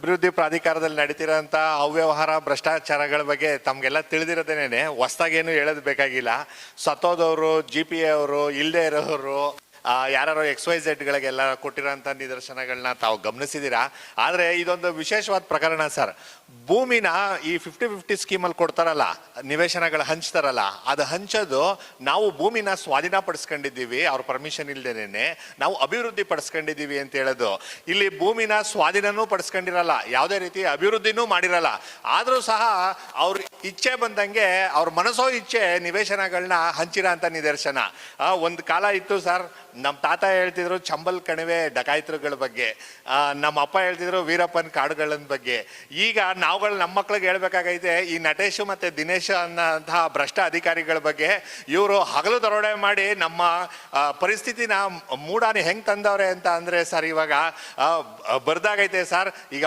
ಅಭಿವೃದ್ಧಿ ಪ್ರಾಧಿಕಾರದಲ್ಲಿ ನಡೀತಿರೋಂಥ ಅವ್ಯವಹಾರ, ಭ್ರಷ್ಟಾಚಾರಗಳ ಬಗ್ಗೆ ತಮಗೆಲ್ಲ ತಿಳಿದಿರೋದೇನೆ ಹೊಸ್ದಾಗೇನು ಹೇಳೋದು ಬೇಕಾಗಿಲ್ಲ. ಸತ್ತೋದವರು ಜಿ ಪಿ ಅವರು ಇಲ್ಲದೆ ಇರೋರು. ಯಾರು ಎಕ್ಸ್ ವೈ ಝೆಡ್ಗಳಿಗೆಲ್ಲ ಕೊಟ್ಟಿರೋಂಥ ನಿದರ್ಶನಗಳನ್ನ ತಾವು ಗಮನಿಸಿದ್ದೀರಾ? ಆದರೆ ಇದೊಂದು ವಿಶೇಷವಾದ ಪ್ರಕರಣ ಸರ್. ಭೂಮಿನ ಈ ಫಿಫ್ಟಿ ಫಿಫ್ಟಿ ಸ್ಕೀಮಲ್ಲಿ ಕೊಡ್ತಾರಲ್ಲ, ನಿವೇಶನಗಳು ಹಂಚ್ತಾರಲ್ಲ, ಅದು ಹಂಚೋದು ನಾವು ಭೂಮಿನ ಸ್ವಾಧೀನ ಪಡಿಸ್ಕೊಂಡಿದ್ದೀವಿ ಅವ್ರ ಪರ್ಮಿಷನ್ ಇಲ್ದೇನೆ ನಾವು ಅಭಿವೃದ್ಧಿ ಪಡಿಸ್ಕೊಂಡಿದ್ದೀವಿ ಅಂತ ಹೇಳೋದು. ಇಲ್ಲಿ ಭೂಮಿನ ಸ್ವಾಧೀನನೂ ಪಡಿಸ್ಕೊಂಡಿರಲ್ಲ, ಯಾವುದೇ ರೀತಿ ಅಭಿವೃದ್ಧಿನೂ ಮಾಡಿರಲ್ಲ. ಆದರೂ ಸಹ ಅವ್ರ ಇಚ್ಛೆ ಬಂದಂಗೆ ಅವ್ರ ಮನಸ್ಸೋ ಇಚ್ಛೆ ನಿವೇಶನಗಳನ್ನ ಹಂಚಿರೋ ಅಂತ ನಿದರ್ಶನ. ಒಂದು ಕಾಲ ಇತ್ತು ಸರ್ ನಮ್ಮ ತಾತ ಹೇಳ್ತಿದ್ರು, ಚಂಬಲ್ ಕಣಿವೆ ಡಕಾಯಿತರುಗಳ ಬಗ್ಗೆ. ನಮ್ಮ ಅಪ್ಪ ಹೇಳ್ತಿದ್ರು, ವೀರಪ್ಪನ್ ಕಾಡುಗಳ ಬಗ್ಗೆ. ಈಗ ನಾವುಗಳು ನಮ್ಮ ಮಕ್ಳಿಗೆ ಹೇಳ್ಬೇಕಾಗೈತೆ, ಈ ನಟೇಶು ಮತ್ತೆ ದಿನೇಶ್ ಅನ್ನೋಂತಹ ಭ್ರಷ್ಟ ಅಧಿಕಾರಿಗಳ ಬಗ್ಗೆ ಇವರು ಹಗಲು ದರೋಡೆ ಮಾಡಿ ನಮ್ಮ ಪರಿಸ್ಥಿತಿನ ಮೂಡಾನಿ ಹೆಂಗ್ ತಂದವ್ರೆ ಅಂತ ಅಂದ್ರೆ ಸರ್ ಇವಾಗ ಬರ್ದಾಗೈತೆ ಸರ್. ಈಗ